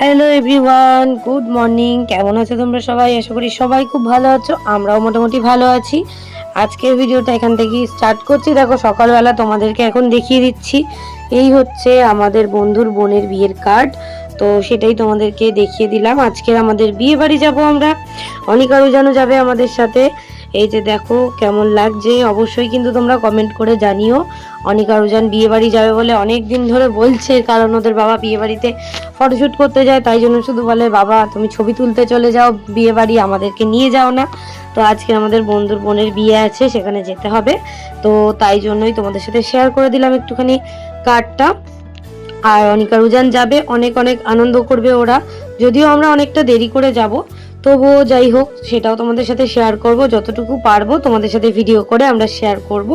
Hello everyone good morning কেমন আছো তোমরা সবাই? আশা করি সবাই খুব ভালো আছো। আমরাও মোটামুটি ভালো আছি। আজকের ভিডিওটা এখান থেকেই স্টার্ট করছি। দেখো, সকালবেলা তোমাদেরকে এখন দেখিয়ে দিচ্ছি। এই হচ্ছে আমাদের বন্ধুর বোনের বিয়ের কার্ড তো সেটাই তোমাদেরকে দেখিয়ে দিলাম। আজকের আমাদের বিয়ে বাড়ি যাব আমরা। অনেক আরও যেন যাবে আমাদের সাথে। এই যে দেখো কেমন লাগছে, অবশ্যই কিন্তু তোমরা কমেন্ট করে জানিও। অনেক আরুজান বিয়ে বাড়ি যাবে বলে অনেক দিন ধরে বলছে, কারণ ওদের বাবা বিয়ে বাড়িতে ফটোশ্যুট করতে যায়, তাই জন্য শুধু বলে, বাবা, তুমি ছবি তুলতে চলে যাও বিয়ে বাড়ি আমাদেরকে নিয়ে যাও না। তো আজকে আমাদের বন্ধুর বোনের বিয়ে আছে, সেখানে যেতে হবে। তো তাই জন্যই তোমাদের সাথে শেয়ার করে দিলাম একটুখানি কার্ডটা আর অনিকা রুজান যাবে, অনেক অনেক আনন্দ করবে ওরা। যদিও আমরা অনেকটা দেরি করে যাব তবুও যাই হোক সেটাও তোমাদের সাথে শেয়ার করব। যতটুকু পারব তোমাদের সাথে ভিডিও করে আমরা শেয়ার করব।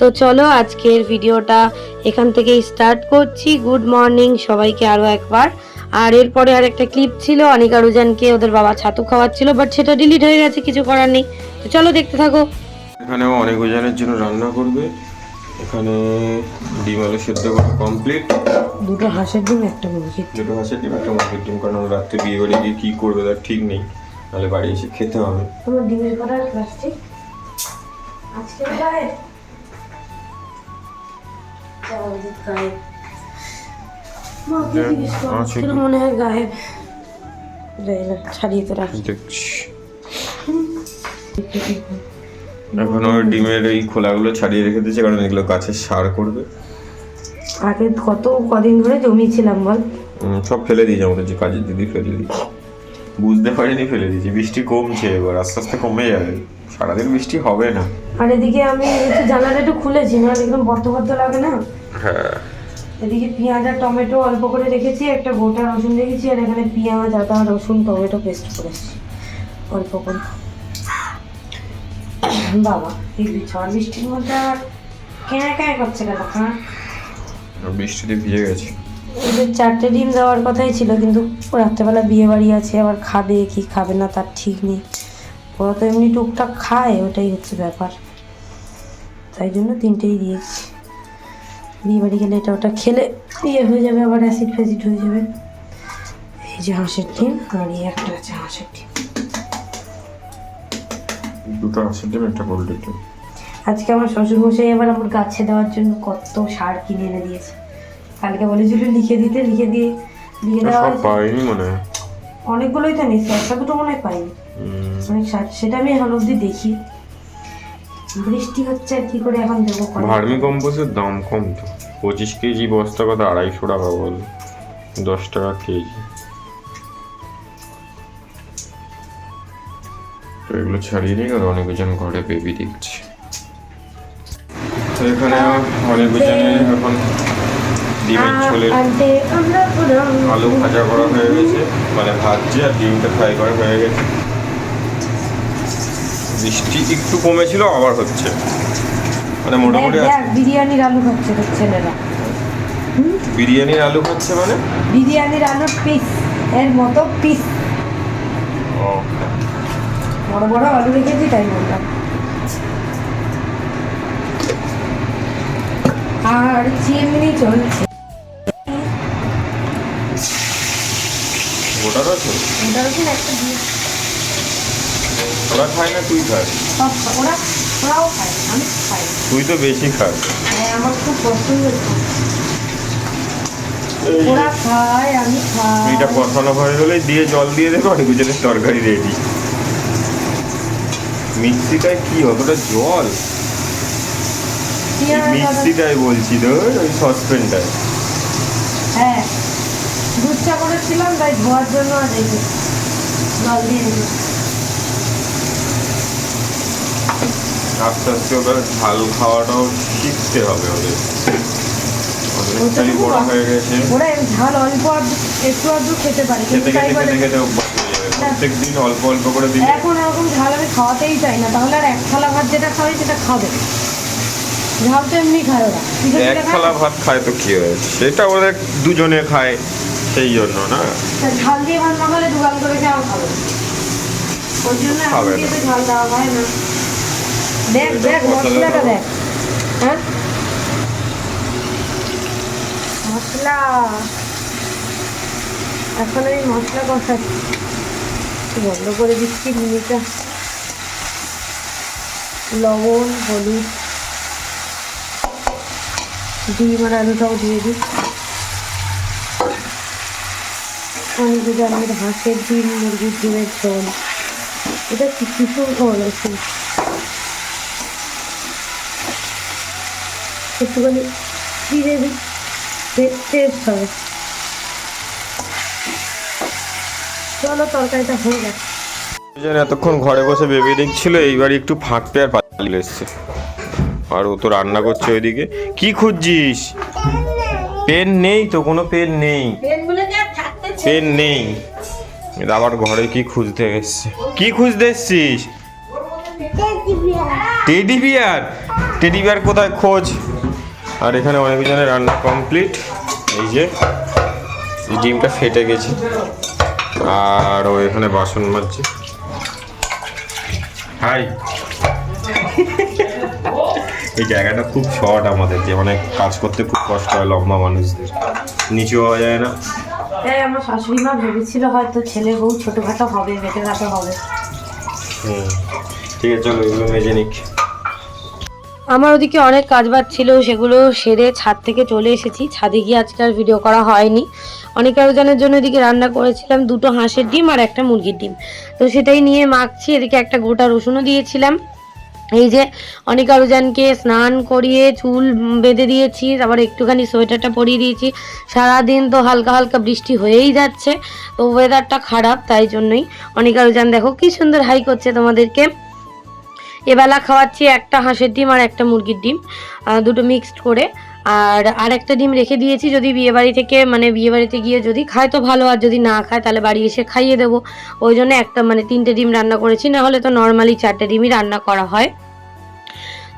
তো চলো আজকের ভিডিওটা এখান থেকেই স্টার্ট করছি। গুড মর্নিং সবাইকে আরও একবার। আর এরপরে আর একটা ক্লিপ ছিল অনিকা রুজানকে ওদের বাবা ছাতু খাওয়াচ্ছিল বাট সেটা ডিলিট হয়ে গেছে কিছু করার নেই। তো চলো দেখতে থাকো। এখানেও অনেক ওজনের জন্য রান্না করবে। এখানে ডিম আলু সেদ্ধ করা কমপ্লিট দুটো হাঁসের ডিম একটা মুরগির দুটো হাঁসের ডিম একটা মুরগির ডিম কারণ রাত্রে বিয়ে বাড়ি গিয়ে কী করবে তার ঠিক নেই। নাহলে বাড়ি এসে খেতে হবে। তোমার ডিমের করার প্লাস্টিক আজকে গায়ে? মনে হয় গায়ে। ছাড়িয়ে তো রাখি। এখন ওর ডিমের এই খোলাগুলো ছাড়িয়ে রেখে দিয়েছে কারণ এগুলো গাছের সার করবে। আগে কত কদিন ধরে জমিয়েছিলাম বল? সব ফেলে দিয়েছে আমাদের যে কাজের দিদি ফেলে দিয়েছে। বুঝতে পারিনি ফেলে দিয়েছি বৃষ্টি কমছে এবার আস্তে আস্তে কমে যাবে। সারাদিন বৃষ্টি হবে না। আর এদিকে আমি একটু জানলাটা একটু খুলেছি না দেখলাম বদ্ধ বদ্ধ লাগে না? হ্যাঁ। এদিকে পেঁয়াজ আর টমেটো অল্প করে রেখেছি একটা গোটা রসুন রেখেছি আর এখানে পেঁয়াজ আদা রসুন টমেটো পেস্ট করেছি। অল্প করে। বাবা এই ঝড় বৃষ্টির মধ্যে আর কেনা কেনা করছে কেন হ্যাঁ? আর বৃষ্টিতে ভিজে গেছে। ওদের চারটে ডিম দেওয়ার কথাই ছিল কিন্তু রাত্রেবেলা বিয়ে বাড়ি আছে আবার খাবে কি খাবে না তার ঠিক নেই। ওরা তো এমনি টুকটাক খায় ওটাই হচ্ছে ব্যাপার। তাই জন্য তিনটেই দিয়েছি। বিয়ে বাড়ি গেলে এটা ওটা খেলে ইয়ে হয়ে যাবে আবার অ্যাসিড ফ্যাসিড হয়ে যাবে। এই যে হাঁসের ডিম আর এই একটা আছে হাঁসের ডিম। দুটো হাঁসের ডিম একটা পোলট্রির ডিম। আজকে আমার শ্বশুর শ্বশুরমশাই আবার আমার গাছে দেওয়ার জন্য কত সার কিনে এনে দিয়েছে। কালকে বলেছিল লিখে দিতে লিখে দিয়ে লিখে দেওয়া সব পাইনি মনে হয়। অনেকগুলোই তো নিচ্ছে একটা দুটো মনে পাইনি। উম, অনেক সেটা আমি এখন অব্দি দেখি। বৃষ্টি হচ্ছে আর কি করে এখন দেবো ভার্মি কম্পোস্টের দাম কম তো। পঁচিশ কেজি বস্তা কত আড়াইশো টাকা বল দশ টাকা কেজি। তো এগুলো ছাড়িয়ে নিই আর অনেকজন ঘরে বেবি দেখছে। তো এখানে অনেকজনে এখন ডিমের ঝোলের আলু ভাজা করা হয়ে গেছে। মানে ভাজছে আর ডিমটা ফ্রাই করা হয়ে গেছে। বৃষ্টি একটু কমেছিল আবার হচ্ছে। মানে মোটামুটি বিরিয়ানির আলু খাচ্ছে তোর ছেলেরা। বিরিয়ানির আলু খাচ্ছে মানে? বিরিয়ানির আলুর পিস এর মতো পিস বড় বড় আলু রেখেছি তাই বললাম। আর চিমনি চলছে। গোটা রয়েছে ওটা রসুন একটা দিয়ে ওরা খায় না তুই খাস? ওরা ওরাও খায় আমি খাই তুই তো বেশি খাস। হ্যাঁ আমার খুব পছন্দ ওরা খায় আমি খাই। এইটা কষানো হয়ে গেলে দিয়ে জল দিয়ে দেবে অনেক গুজনের তরকারি রেডি মিক্সিটায় কি অতটা জল? মিক্সিটাই বলছি তো ওই সসপ্যানটায়। হ্যাঁ। চা করেছিলাম তাই ধোয়ার জন্য আর রেখে জল দিয়ে রেখে আস্তে আস্তে ওদের ঝাল খাওয়াটাও শিখতে হবে ওদের। অনেকটাই বড় হয়ে গেছে। ওরা ঝাল অল্প একটু আধটু খেতে পারে খেতে খেতে খেতে খেতে অভ্যাস যাবে। প্রত্যেক দিন অল্প অল্প করে দিলে এখন এরকম ঝাল আমি খাওয়াতেই চাই না তাহলে আর এক থালা ভাত যেটা খাওয়াই সেটা খাবে। ঝাল তো এমনি খায় ওরা। এক থালা ভাত খায় তো কি সেটা ওদের দুজনে খায়। সেই জন্য না? ঝাল দিয়ে ভাত না করে খাওয়া খাবে। ওই জন্য এখন খাবে না। ঝাল দেওয়া হয় না। দেখ দেখ মশলাটা দেখ। হ্যাঁ? মশলা। এখন আমি মশলা কষাচ্ছি বন্ধ করে দিচ্ছি মিনিটা লবণ হলুদ। ডিম আর আলুটাও দিয়ে জানেন হাঁসের ডিম মুরগির ডিমের ঝোল এটা ভীষণ ভালো একটুখানি টেস্ট হবে চলো তরকারিটা হয়ে গেছে। এতক্ষণ ঘরে বসে বেবি দেখছিল এইবার একটু ফাঁকতে আর পালিয়ে এসছে। আর ও তো রান্না করছে ওইদিকে। কি খুঁজছিস? পেন নেই তো কোনো পেন নেই। পেন নেই। এটা আবার ঘরে কি খুঁজতে এসছে? কি খুঁজতে এসছিস? Teddy bear? টেডি বিয়ার কোথায় খোঁজ? আর এখানে অনেক অনেকজনের রান্না কমপ্লিট এই যে ডিমটা ফেটে গেছে। আর ও এখানে বাসন মাজছে। হাই। এই জায়গাটা খুব শর্ট আমাদের যে মানে কাজ করতে খুব কষ্ট হয় লম্বা মানুষদের। নিচু হওয়া যায় না। হ্যাঁ আমার শাশুড়ি মা ভেবেছিল হয়তো ছেলে বউ ছোটোখাটো হবে বেটে ঘাটো হবে। হুম ঠিক আছে চলো এগুলো মেজে নিক। আমার ওদিকে অনেক কাজ বাজ ছিল সেগুলো সেরে ছাদ থেকে চলে এসেছি। ছাদে গিয়ে আজকে আর ভিডিও করা হয়নি। অনেক আয়োজনের জন্য এদিকে রান্না করেছিলাম দুটো হাঁসের ডিম আর একটা মুরগির ডিম। তো সেটাই নিয়ে মাখছি এদিকে একটা গোটা রসুনও দিয়েছিলাম। এই যে অনেক আরুজানকে স্নান করিয়ে চুল বেঁধে দিয়েছি, আবার একটুখানি সোয়েটারটা পরিয়ে দিয়েছি। সারাদিন তো হালকা হালকা বৃষ্টি হয়েই যাচ্ছে, তো ওয়েদারটা খারাপ, তাই জন্যই অনেক আরুজান দেখো কি সুন্দর হাই করছে তোমাদেরকে। এবেলা খাওয়াচ্ছি একটা হাঁসের ডিম আর একটা মুরগির ডিম দুটো মিক্সড করে। আর আর একটা ডিম রেখে দিয়েছি, যদি বিয়েবাড়ি থেকে মানে বিয়েবাড়িতে গিয়ে যদি খায় তো ভালো, আর যদি না খায় তাহলে বাড়ি এসে খাইয়ে দেবো। ওই জন্য একটা মানে তিনটে ডিম রান্না করেছি, না হলে তো নর্মালি চারটে ডিমই রান্না করা হয়।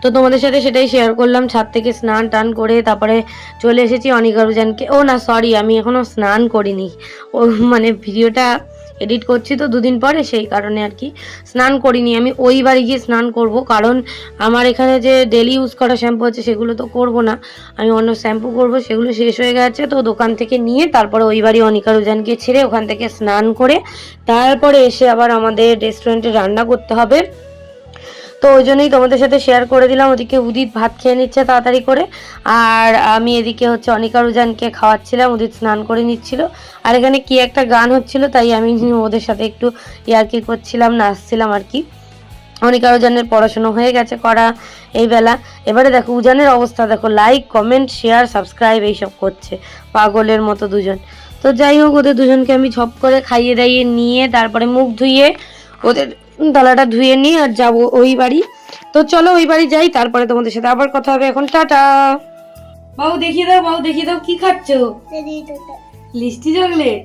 তো তোমাদের সাথে সেটাই শেয়ার করলাম, ছাদ থেকে স্নান টান করে তারপরে চলে এসেছি অনিকারুজানকে ও না সরি আমি এখনও স্নান করিনি। ও মানে ভিডিওটা এডিট করছি তো দুদিন পরে, সেই কারণে আর কি। স্নান করিনি আমি, ওই বাড়ি গিয়ে স্নান করব। কারণ আমার এখানে যে ডেলি ইউজ করা শ্যাম্পু আছে, সেগুলো তো করব না। আমি অন্য শ্যাম্পু করব, সেগুলো শেষ হয়ে গেছে তো দোকান থেকে নিয়ে তারপরে ওই বাড়ি অনিকারুজানকে ছেড়ে ওখান থেকে স্নান করে, তারপরে এসে আবার আমাদের রেস্টুরেন্টে রান্না করতে হবে। তো ওই জন্যই তোমাদের সাথে শেয়ার করে দিলাম। ওদিকে উদিত ভাত খেয়ে নিচ্ছে তাড়াতাড়ি করে। আর আমি এদিকে হচ্ছে অনিকা রুজানকে খাওয়াচ্ছিলাম, উদিত স্নান করে নিচ্ছিল। আর এখানে কি একটা গান হচ্ছিল তাই আমি ওদের সাথে একটু ইয়ার্কি করছিলাম, নাচছিলাম আর কি। অনিকা রুজানের পড়াশুনো হয়ে গেছে করা এই বেলা। এবারে দেখো উজানের অবস্থা, দেখো লাইক কমেন্ট শেয়ার সাবস্ক্রাইব এইসব করছে পাগলের মতো দুজন। তো যাই হোক, ওদের দুজনকে আমি ঝপ করে খাইয়ে দাইয়ে নিয়ে তারপরে মুখ ধুইয়ে ওদের ডালাটা ধুয়ে নিয়ে আর যাব ওই বাড়ি। তো চলো ওই বাড়ি যাই তারপরে তোমাদের সাথে আবার কথা হবে এখন। টাটা। বাবু দেখিয়ে দাও বাবু দেখিয়ে দাও কি খাচ্ছ? লিস্টি চকলেট?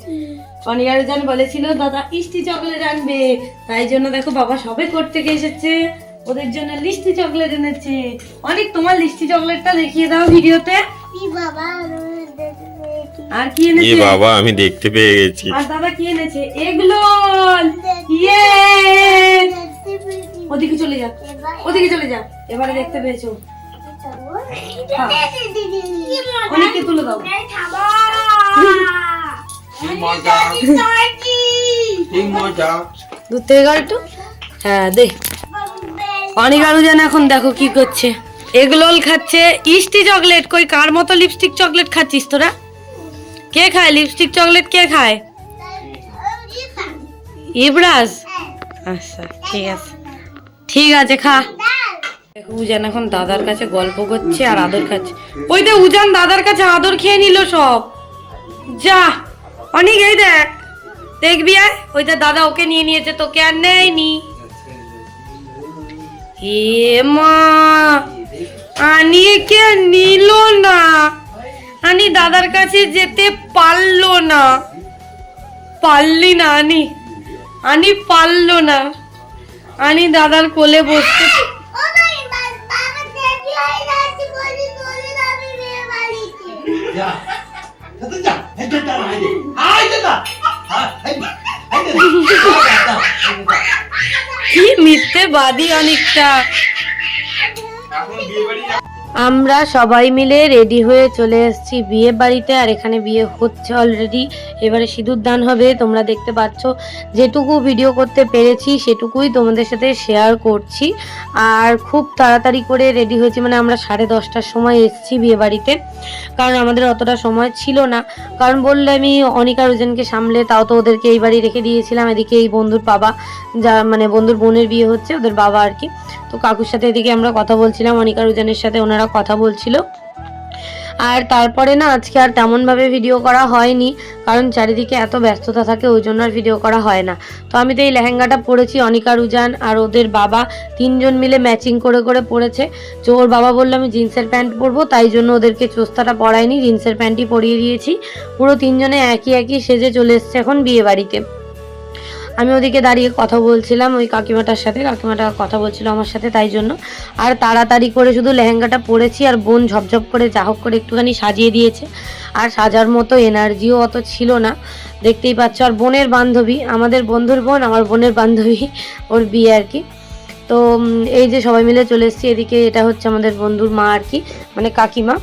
অনিয়ার জান বলেছিল দাদা ইস্টি চকলেট আনবে। তাই জন্য দেখো বাবা সবে করতে থেকে এসেছে। ওদের জন্য লিস্টি চকলেট এনেছে। অনেক তোমার লিস্টি চকলেটটা দেখিয়ে দাও ভিডিওতে। আর কি এ এনেছে বাবা আমি দেখতে পেয়ে গেছি। আর দাদা কি এনেছে? এগলোল ইয়ে ওদিকে চলে যা। ওদিকে চলে যা। এবারে দেখতে পেয়েছ। অনেককে তুলে দাও। দূর থেকে গা একটু। হ্যাঁ দে। অনেক আরও যেন এখন দেখো কি করছে। এগলোল খাচ্ছে। ইস্টি চকলেট। কই কার মতো লিপস্টিক চকলেট খাচ্ছিস তোরা? কে খায়? লিপস্টিক চকলেট কে খায়? ইবরাজ? আচ্ছা ঠিক আছে। ঠিক আছে, খা। উজান এখন দাদার কাছে গল্প করছে আর আদর খাচ্ছে। ওই তো উজান দাদার কাছে আদর খেয়ে নিল সব। যা, অনেক, এই দেখ। দেখবি, আয়। ওই তো দাদা ওকে নিয়ে নিয়েছে, তোকে আর নেয়নি। এ মা, আনিকে নিল না। আনি দাদার কাছে যেতে পারল না। পারলি না আনি আনি পারল না। আনি দাদার কোলে বসতে কি মিথ্যে বাদী অনেকটা আমরা সবাই মিলে রেডি হয়ে চলে এসেছি বিয়ে বাড়িতে, আর এখানে বিয়ে হচ্ছে অলরেডি এবারে সিঁদুর দান হবে, তোমরা দেখতে পাচ্ছ। যেটুকু ভিডিও করতে পেরেছি, সেটুকুই তোমাদের সাথে শেয়ার করছি। আর খুব তাড়াতাড়ি করে রেডি হয়েছি মানে আমরা সাড়ে দশটার সময় এসেছি বিয়ে বাড়িতে। কারণ আমাদের অতটা সময় ছিল না। কারণ বললে আমি অনিকা রোজেনকে সামলে, তাও তো ওদেরকে এই বাড়ি রেখে দিয়েছিলাম, এদিকে এই বন্ধুর বাবা, যা মানে বন্ধুর বোনের বিয়ে হচ্ছে, ওদের বাবা আর কি। তো কাকুর সাথে এদিকে আমরা কথা বলছিলাম, অনিকা রোজেনের সাথে ওনারা কথা বলছিল। আর তারপরে না আজকে আর তেমনভাবে ভিডিও করা হয়নি, কারণ চারিদিকে এত ব্যস্ততা থাকে, ওই জন্য আর ভিডিও করা হয় না। তো আমি তো এই লেহেঙ্গাটা পরেছি, অনিকা, রুজান আর ওদের বাবা, তিনজন মিলে ম্যাচিং করে করে পরেছে। তো ওর বাবা বলল, আমি জিন্সের প্যান্ট পরবো, তাই জন্য ওদেরকে চোস্তাটা পরাইনি, জিন্সের প্যান্টই পরিয়ে দিয়েছি। পুরো তিনজনে একই একই সেজে চলে এসছে এখন বিয়ে বাড়িতে আমি ওদিকে দাঁড়িয়ে কথা বলছিলাম, ওই কাকিমাটার সাথে। কাকিমাটা কথা বলছিল আমার সাথে, তাই জন্য। আর তাড়াতাড়ি করে শুধু লেহেঙ্গাটা পরেছি আর বোন ঝপঝপ করে যা হোক করে একটুখানি সাজিয়ে দিয়েছে। আর সাজার মতো এনার্জিও অত ছিল না। দেখতেই পাচ্ছ, আর বোনের বান্ধবী, আমাদের বন্ধুর বোন, আমার বোনের বান্ধবী, ওর বিয়ে আর কি। তো এই যে সবাই মিলে চলে এসেছি, এদিকে এটা হচ্ছে আমাদের বন্ধুর মা আর কি মানে কাকিমা।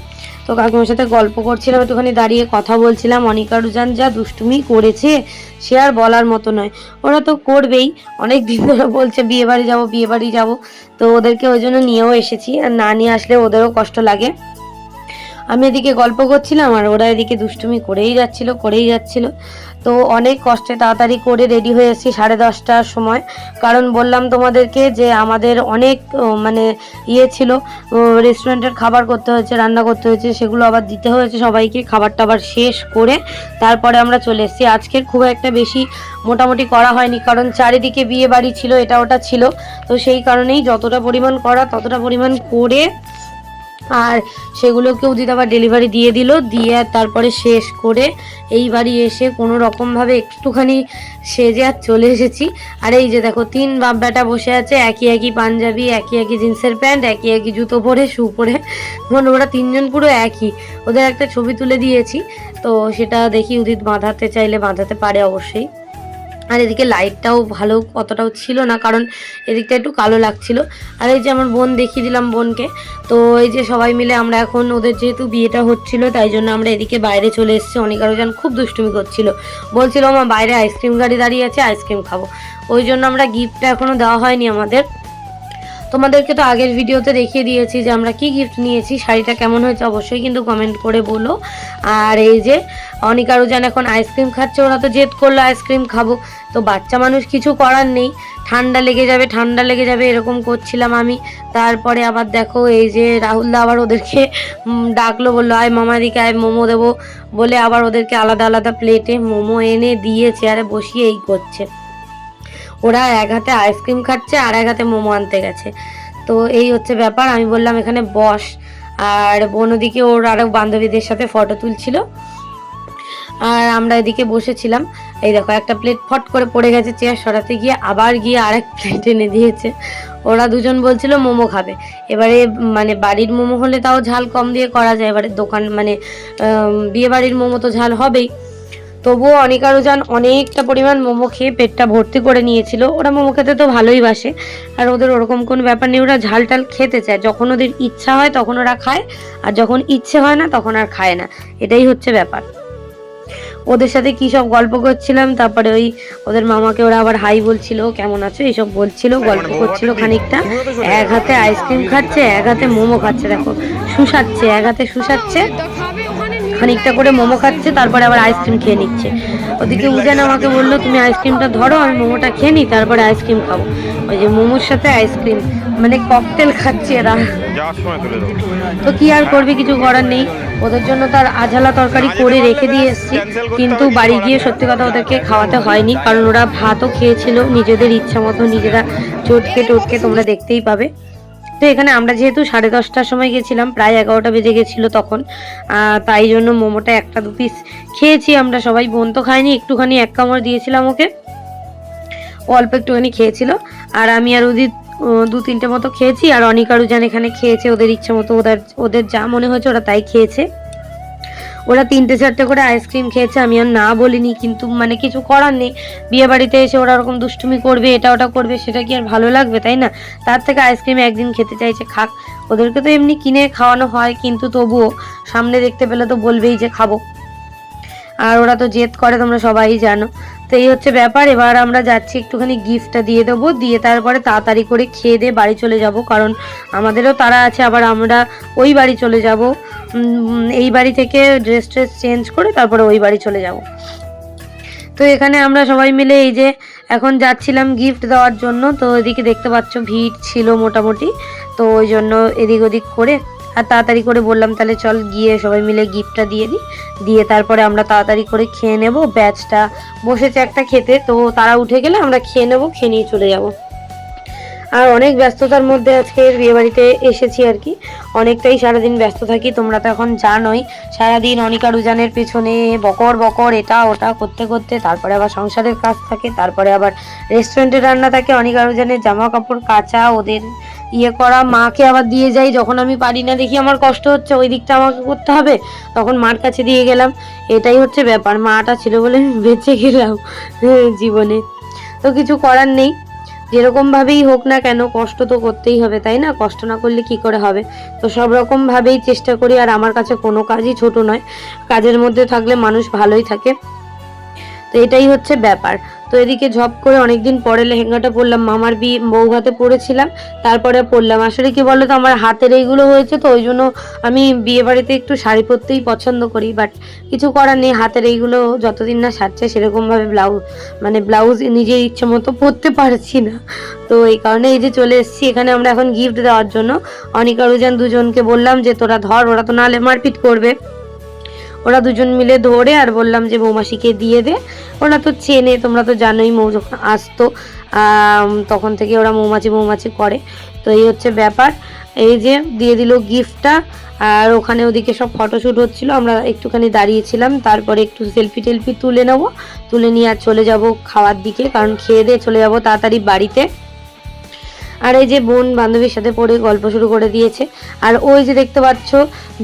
তো কাকিমার সাথে গল্প করছিলাম, একটুখানি দাঁড়িয়ে কথা বলছিলাম। অনিকা রুজান যা দুষ্টুমি করেছে, সে আর বলার মতো নয়। ওরা তো করবেই। অনেক দিন ধরে বলছে বিয়ে বাড়ি যাব বিয়ে বাড়ি যাব। তো ওদেরকে ওই জন্য নিয়েও এসেছি। আর না নিয়ে আসলে ওদেরও কষ্ট লাগে। আমি এদিকে গল্প করছিলাম, আর ওরা এদিকে দুষ্টুমি করেই যাচ্ছিল করেই যাচ্ছিল। তো অনেক কষ্টে তাড়াতাড়ি করে রেডি হয়ে এসেছি সাড়ে দশটার সময়। কারণ বললাম তোমাদেরকে যে আমাদের অনেক মানে ইয়ে ছিল রেস্টুরেন্টের খাবার করতে হয়েছে, রান্না করতে হয়েছে, সেগুলো আবার দিতে হয়েছে সবাইকে খাবার টাবার শেষ করে তারপরে আমরা চলে এসেছি। আজকের খুব একটা বেশি মোটামুটি করা হয়নি, কারণ চারিদিকে বিয়ে বাড়ি ছিল, এটা ওটা ছিল। তো সেই কারণেই যতটা পরিমাণ করা, ততটা পরিমাণ করে আর সেগুলোকেও দিদি আবার ডেলিভারি দিয়ে দিল, দিয়ে তারপরে শেষ করে এই বাড়ি এসে কোনো রকমভাবে একটুখানি সেজে আর চলে এসেছি। আর এই যে দেখো, তিন বাপ বেটা বসে আছে, একই একই পাঞ্জাবি, একই একই জিন্সের প্যান্ট, একই একই জুতো পরে, শু পরে। মানে ওরা তিনজন পুরো একই। ওদের একটা ছবি তুলে দিয়েছি, তো সেটা দেখি উদিত বাঁধাতে চাইলে বাঁধাতে পারে অবশ্যই। আর এদিকে লাইটটাও ভালো অতটাও ছিল না, কারণ এদিকটা একটু কালো লাগছিল। আর এই যে আমার বোন দেখিয়ে দিলাম বোনকে, তো এই যে সবাই মিলে আমরা এখন ওদের যেহেতু বিয়েটা হচ্ছিল, তাই জন্য আমরা এদিকে বাইরে চলে এসেছি। অনেক আরোজন খুব দুষ্টুমি করছিল। বলছিল আমার বাইরে আইসক্রিম গাড়ি দাঁড়িয়ে আছে আইসক্রিম খাব। ওই জন্য আমরা গিফটটা এখনও দেওয়া হয়নি আমাদের। তোমাদেরকে তো আগের ভিডিওতে দেখিয়ে দিয়েছি যে আমরা কি গিফট নিয়েছি, শাড়িটা কেমন হয়েছে অবশ্যই কিন্তু কমেন্ট করে বলো। আর এই যে, অনিকা যেন এখন আইসক্রিম খাচ্ছে, ওরা তো জেদ করল আইসক্রিম খাব। তো বাচ্চা মানুষ কিছু করার নেই, ঠান্ডা লেগে যাবে, ঠান্ডা লেগে যাবে, এরকম করছিলাম আমি। তারপরে আবার দেখো এই যে রাহুলদা আবার ওদেরকে ডাকলো, বলল, আয় মামা দিকে, আয় মোমো দেবো। বলে আবার ওদেরকে আলাদা আলাদা প্লেটে মোমো এনে দিয়ে চেয়ারে বসিয়ে এই করছে। ওরা এক হাতে আইসক্রিম খাচ্ছে আর এক হাতে মোমো আনতে গেছে। তো এই হচ্ছে ব্যাপার, আমি বললাম এখানে বস। আর বোন ওদিকে ওর আরও বান্ধবীদের সাথে ফটো তুলছিল। আর আমরা এদিকে বসেছিলাম। এই দেখো, একটা প্লেট ফট করে পড়ে গেছে চেয়ার সরাতে গিয়ে, আবার গিয়ে আরেক প্লেট এনে দিয়েছে। ওরা দুজন বলছিল মোমো খাবে। এবারে মানে বাড়ির মোমো হলে তাও ঝাল কম দিয়ে করা যায়। এবারে দোকান মানে বিয়ে বাড়ির মোমো তো ঝাল হবেই। তবুও অনিকা রোজান অনেকটা পরিমাণ মোমো খেয়ে পেটটা ভর্তি করে নিয়েছিল। ওরা মোমো খেতে তো ভালোই বাসে। আর ওদের ওরকম কোনো ব্যাপার নেই ওরা ঝাল টাল খেতে চায়। যখন ওদের ইচ্ছা হয় তখন ওরা খায় আর যখন ইচ্ছে হয় না তখন আর খায় না। এটাই হচ্ছে ব্যাপার। ওদের সাথে কি সব গল্প করছিলাম? তারপরে ওই ওদের মামাকে ওরা আবার হাই বলছিল কেমন আছো? এইসব বলছিল গল্প করছিল খানিকটা। এক হাতে আইসক্রিম খাচ্ছে এক হাতে মোমো খাচ্ছে। দেখো শুষাচ্ছে এক হাতে শুষাচ্ছে। খানিকটা করে মোমো খাচ্ছে তারপরে আবার আইসক্রিম খেয়ে নিচ্ছে। ওদিকে উজান আমাকে বলল তুমি আইসক্রিমটা ধরো আমি মোমোটা খেয়ে নিই তারপরে আইসক্রিম খাব। ওই যে মোমোর সাথে আইসক্রিম মানে ককটেল খাচ্ছে এরা। তো কি আর করবে কিছু করার নেই। ওদের জন্য তার আঝালা তরকারি করে রেখে দিয়ে এসেছি। কিন্তু বাড়ি গিয়ে সত্যি কথা ওদেরকে খাওয়াতে হয়নি কারণ ওরা ভাতও খেয়েছিল। নিজেদের ইচ্ছা মতো নিজেরা চটকে টটকে তোমরা দেখতেই পাবে। তো এখানে আমরা যেহেতু সাড়ে দশটার সময় গেছিলাম, প্রায় এগারোটা বেজে গেছিল তখন তাই জন্য মোমোটা একটা দু পিস খেয়েছি আমরা সবাই। বোন তো খাইনি একটুখানি এক কামড় দিয়েছিলাম ওকে। অল্প একটুখানি খেয়েছিল, আর আমি আর উদিত দু তিনটে মতো খেয়েছি, আর অনিকারু যেন এখানে খেয়েছে, ওদের ইচ্ছে মতো ওদের ওদের যা মনে হয়েছে ওরা তাই খেয়েছে। ওরা তিনটে চারটে করে আইসক্রিম খেয়েছে, আমি আর না বলিনি, কিন্তু মানে কিছু করার নেই। বিয়ে বাড়িতে এসে ওরা ওরকম দুষ্টুমি করবে, এটা ওটা করবে, সেটা কি আর ভালো লাগবে, তাই না? তার থেকে আইসক্রিম একদিন খেতে চাইছে, খাক। ওদেরকে তো এমনি কিনে খাওয়ানো হয়, কিন্তু তবুও সামনে দেখতে পেলে তো বলবেই যে খাব। আর ওরা তো জেদ করে, তোমরা সবাই জানো। তো এই হচ্ছে ব্যাপার। এবার আমরা যাচ্ছি, একটুখানি গিফটটা দিয়ে দেবো। দিয়ে তারপরে তাড়াতাড়ি করে খেয়ে দিয়ে বাড়ি চলে যাব, কারণ আমাদেরও তারা আছে। আবার আমরা ওই বাড়ি চলে যাব। এই বাড়ি থেকে ড্রেস ট্রেস চেঞ্জ করে তারপরে ওই বাড়ি চলে যাব। তো এখানে আমরা সবাই মিলে এই যে এখন যাচ্ছিলাম গিফট দেওয়ার জন্য। তো এদিকে দেখতে পাচ্ছ, ভিড় ছিল মোটামুটি। তো ওই জন্য এদিক ওদিক করে আর তাড়াতাড়ি করে বললাম, তাহলে চল গিয়ে সবাই মিলে গিফটটা দিয়ে দিই। দিয়ে তারপরে আমরা তাড়াতাড়ি করে খেয়ে নেব। ব্যাচটা বসেছে একটা খেতে তো তারা উঠে গেলে আমরা খেয়ে নেব, খেয়ে নিয়ে চলে যাব। আর অনেক ব্যস্ততার মধ্যে আজকে বিয়ে বাড়িতে এসেছি আর কি। অনেকটাই সারাদিন ব্যস্ত থাকি, তোমরা তো এখন জানোই। সারাদিন অনিকা রুজানের পেছনে বকর বকর, এটা ওটা করতে করতে, তারপরে আবার সংসারের কাজ থাকে, তারপরে আবার রেস্টুরেন্টে রান্না থাকে অনিকা রুজানের জামা কাপড় কাচা, ওদের ইয়ে করা মাকে আবার দিয়ে যাই, যখন আমি পারি না দেখি আমার কষ্ট হচ্ছে, ওই দিকটা আমাকে করতে হবে। তখন মার কাছে দিয়ে গেলাম। এটাই হচ্ছে ব্যাপার, মাটা ছিল বলে বেঁচে গেলাম জীবনে। তো কিছু করার নেই। যেরকম ভাবেই হোক না কেন, কষ্ট তো করতেই হবে, তাই না? কষ্ট না করলে কি করে হবে? তো সব রকম ভাবেই চেষ্টা করি, আর আমার কাছে কোনো কাজই ছোট নয়। কাজের মধ্যে থাকলে মানুষ ভালোই থাকে। তো এটাই হচ্ছে ব্যাপার। তো এদিকে ঝপ করে অনেকদিন পরে লেহেঙ্গাটা পরলাম, মামার বিয়ে বউ হাতে পরেছিলাম, তারপরে পরলাম। আসলে কি বলতো, আমার হাতের এইগুলো হয়েছে তো, ওই জন্য আমি বিয়ে বাড়িতে একটু শাড়ি পরতেই পছন্দ করি বাট কিছু করার নেই, হাতের এইগুলো যতদিন না সারছে সেরকমভাবে ব্লাউজ মানে ব্লাউজ নিজের ইচ্ছে মতো পরতে পারছি না। তো এই কারণে এই যে চলে এসেছি, এখানে আমরা এখন গিফট দেওয়ার জন্য। অনিকা, রুজান দুজনকে বললাম যে, তোরা ধর, ওরা তো নাহলে মারপিট করবে। ওরা দুজন মিলে ধরে আর বললাম যে মৌমাসিকে দিয়ে দে। ওরা তো চেনে, তোমরা তো জানোই মৌ যখন আসতো তখন থেকে ওরা মৌমাছি মৌমাছি করে। তো এই হচ্ছে ব্যাপার। এই যে দিয়ে দিল গিফটটা, আর ওখানে ওদিকে সব ফটোশ্যুট হচ্ছিল। আমরা একটুখানি দাঁড়িয়েছিলাম, তারপরে একটু সেলফি টেলফি তুলে নেব। তুলে নিয়ে আর চলে যাব খাওয়ার দিকে, কারণ খেয়ে দিয়ে চলে যাব তাড়াতাড়ি বাড়িতে। আর এই যে বোন বান্ধবীর সাথে পড়ে গল্প শুরু করে দিয়েছে। আর ওই যে দেখতে পাচ্ছ,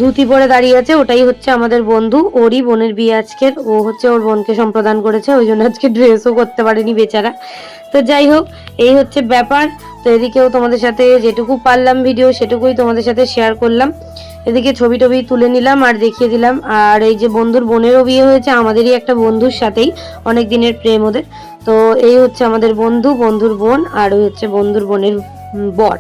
ধুতি পরে দাঁড়িয়ে আছে, ওটাই হচ্ছে আমাদের বন্ধু, ওরই বোনের বিয়ে আজকের। ও হচ্ছে ওর বোনকে সম্প্রদান করেছে, ওই জন্য আজকে ড্রেসও করতে পারেনি বেচারা। তো যাই হোক, এই হচ্ছে ব্যাপার। তো এদিকেও তোমাদের সাথে যেটুকু পারলাম ভিডিও সেটুকুই তোমাদের সাথে শেয়ার করলাম। এদিকে ছবি টবি তুলে নিলাম আর দেখিয়ে দিলাম। আর এই যে বন্ধুর বোনেরও বিয়ে হয়েছে, আমাদেরই একটা বন্ধুর সাথেই, অনেক দিনের প্রেম ওদের। তো এই হচ্ছে আমাদের বন্ধু, বন্ধুর বোন, আর ওই হচ্ছে বন্ধুর বোনের বর।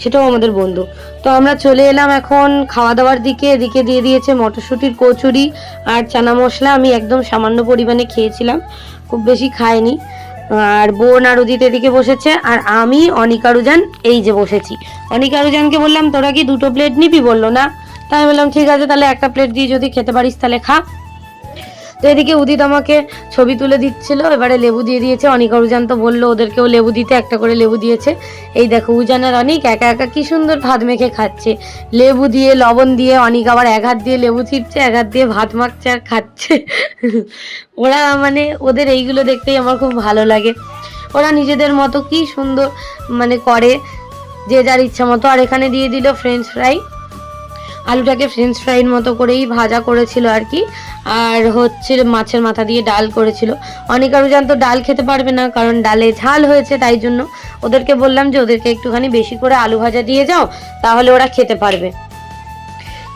সেটাও আমাদের বন্ধু। তো আমরা চলে এলাম এখন খাওয়া দাওয়ার দিকে। এদিকে দিয়ে দিয়েছে মটরশুঁটির কচুরি আর চানা মশলা। আমি একদম সামান্য পরিমাণে খেয়েছিলাম, খুব বেশি খাইনি। আর বোন আর উদিত এদিকে বসেছে, আর আমি, অনিকা রুজান, এই যে বসেছি। অনিকা রুজানকে বললাম, তোরা কি দুটো প্লেট নিবি? বলল, না। তাই বললাম, ঠিক আছে, তাহলে একটা প্লেট দিয়ে যদি খেতে পারিস, তাহলে খা। তো এদিকে উদিত আমাকে ছবি তুলে দিচ্ছিল, এবারে লেবু দিয়ে দিয়েছে। অনিকা উজান তো বলল, ওদেরকেও লেবু দিতে, একটা করে লেবু দিয়েছে। এই দেখো, উজান আর অনিক একা একা কি সুন্দর ভাত মেখে খাচ্ছে। লেবু দিয়ে, লবণ দিয়ে, অনিক আবার এক হাত দিয়ে লেবু ছিটছে, এক হাত দিয়ে ভাত মাখছে আর খাচ্ছে। ওরা মানে ওদের এইগুলো দেখতেই আমার খুব ভালো লাগে। ওরা নিজেদের মতো কি সুন্দর মানে করে, যে যার ইচ্ছা মতো। আর এখানে দিয়ে দিল ফ্রেঞ্চ ফ্রাই আলুটাকে ফ্রেঞ্চ ফ্রাইয়ের মতো করেই ভাজা করেছিল আর কি। আর হচ্ছে মাছের মাথা দিয়ে ডাল করেছিল। অনেক আরও জানতো ডাল খেতে পারবে না, কারণ ডালে ঝাল হয়েছে তাই জন্য। ওদেরকে বললাম যে, ওদেরকে একটুখানি বেশি করে আলু ভাজা দিয়ে যাও, তাহলে ওরা খেতে পারবে।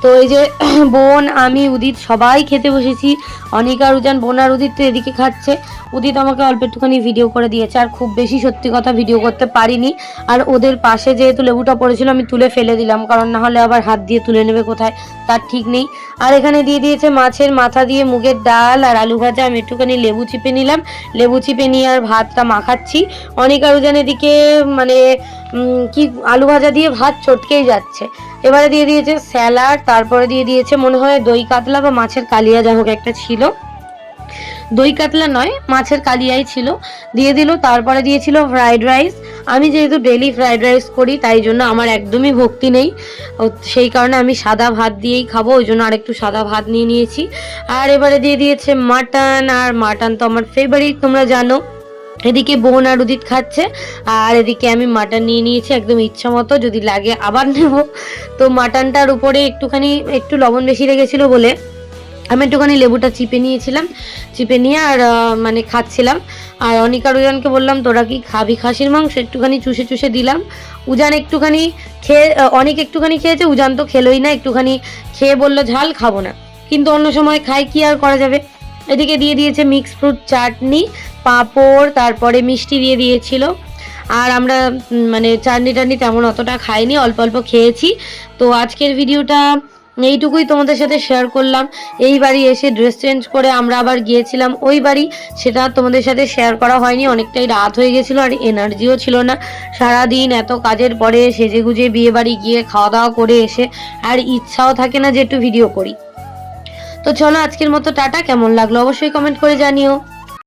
তো এই যে বোন, আমি, উদিত সবাই খেতে বসেছি। অনিকা, রুজান, বোন আর উদিত তো এদিকে খাচ্ছে। উদিত আমাকে অল্প একটুখানি ভিডিও করে দিয়েছে আর খুব বেশি সত্যি কথা ভিডিও করতে পারিনি। আর ওদের পাশে যেহেতু লেবুটা পড়েছিল, আমি তুলে ফেলে দিলাম, কারণ না হলে আবার হাত দিয়ে তুলে নেবে কোথায়, তার ঠিক নেই। আর এখানে দিয়ে দিয়েছে মাছের মাথা দিয়ে মুগের ডাল আর আলু ভাজা। আমি একটুখানি লেবু চিপে নিলাম। লেবু চিপে নিয়ে আর ভাতটা মাখাচ্ছি। অনিকা, রুজান এদিকে মানে কি আলু ভাজা দিয়ে ভাত চটকেই যাচ্ছে। এবারে দিয়ে দিয়েছে স্যালাড, তারপরে দিয়ে দিয়েছে মনে হয় দই কাতলা বা মাছের কালিয়া, যা হোক একটা ছিল। দই কাতলা নয়, মাছের কালিয়াই ছিল। দিয়ে দিল, তারপরে দিয়েছিল ফ্রাইড রাইস আমি যেহেতু ডেলি ফ্রাইড রাইস করি, তাই জন্য আমার একদমই ভক্তি নেই। সেই কারণে আমি সাদা ভাত দিয়েই খাব, ওই জন্য আরেকটু সাদা ভাত নিয়ে নিয়েছি। আর এবারে দিয়ে দিয়েছে মাটন, আর মাটন তো আমার ফেভারিট তোমরা জানো। এদিকে বোন আর উদিত খাচ্ছে, আর এদিকে আমি মাটন নিয়ে নিয়েছি একদম ইচ্ছা মতো, যদি লাগে আবার নেব। তো মাটনটার উপরে একটুখানি, একটু লবণ বেশি লেগেছিল বলে আমি একটুখানি লেবুটা চিপে নিয়েছিলাম, চিপে নিয়ে আর মানে খাচ্ছিলাম। আর অনিকা উজানকে বললাম, তোরা কি খাবি খাসির মাংস? একটুখানি চুষে চুষে দিলাম। উজান একটুখানি খেয়ে অনেক একটুখানি খেয়েছে, উজান তো খেলোই না, একটুখানি খেয়ে বলল, ঝাল খাব না। কিন্তু অন্য সময় খাই কি আর করা যাবে? এদিকে দিয়ে দিয়েছে মিক্স ফ্রুট চাটনি পাঁপড়, তারপরে মিষ্টি দিয়ে দিয়েছিল। আর আমরা মানে চাটনি টাটনি তেমন অতটা খাইনি, অল্প অল্প খেয়েছি। তো আজকের ভিডিওটা এইটুকুই তোমাদের সাথে শেয়ার করলাম। এই বাড়ি এসে ড্রেস চেঞ্জ করে আমরা আবার গিয়েছিলাম ওই বাড়ি। সেটা তোমাদের সাথে শেয়ার করা হয়নি, অনেকটাই রাত হয়ে গেছিল আর এনার্জিও ছিল না। সারাদিন এত কাজের পরে সেজে গুজে বিয়ে বাড়ি গিয়ে খাওয়া দাওয়া করে এসে আর ইচ্ছাও থাকে না যে একটু ভিডিও করি। তো চলো আজকের মতো টাটা, কেমন লাগল অবশ্যই কমেন্ট করে জানিও।